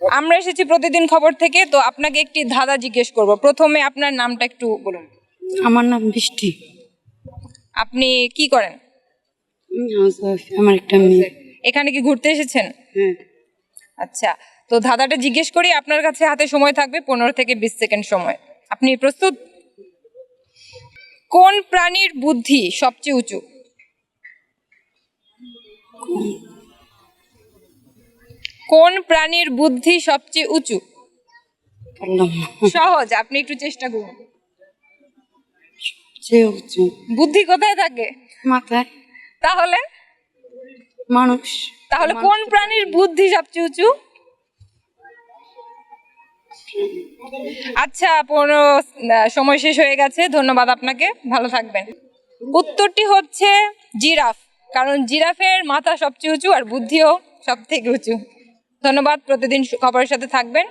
আমরা এসেছি প্রতিদিন খবর থেকে তো আপনাকে একটি ধাঁধা জিজ্ঞেস করব। প্রথমে আপনার নামটা একটু বলুন। আমার নাম বৃষ্টি। আপনি কি করেন? আমার একটা মেয়ে। এখানে কি ঘুরতে এসেছেন? হ্যাঁ। আচ্ছা তো ধাঁধাটা জিজ্ঞেস করি আপনার কাছে হাতে সময় থাকবে পনেরো থেকে বিশ সেকেন্ড সময়। আপনি প্রস্তুত? কোন প্রাণীর বুদ্ধি সবচেয়ে উঁচু? কোন প্রাণীর বুদ্ধি সবচেয়ে উঁচু? সহজ আপনি একটু চেষ্টা করুন। উঁচু। বুদ্ধি কোথায় থাকে? মাথায়। তাহলে? মানুষ। তাহলে কোন প্রাণীর বুদ্ধি সবচেয়ে উঁচু? আচ্ছা পনেরো সময় শেষ হয়ে গেছে। ধন্যবাদ আপনাকে। ভালো থাকবেন। উত্তরটি হচ্ছে জিরাফ কারণ জিরাফের মাথা সবচেয়ে উঁচু আর বুদ্ধিও সব থেকে উঁচু। ধন্যবাদ প্রতিদিন খবরের সাথে থাকবেন।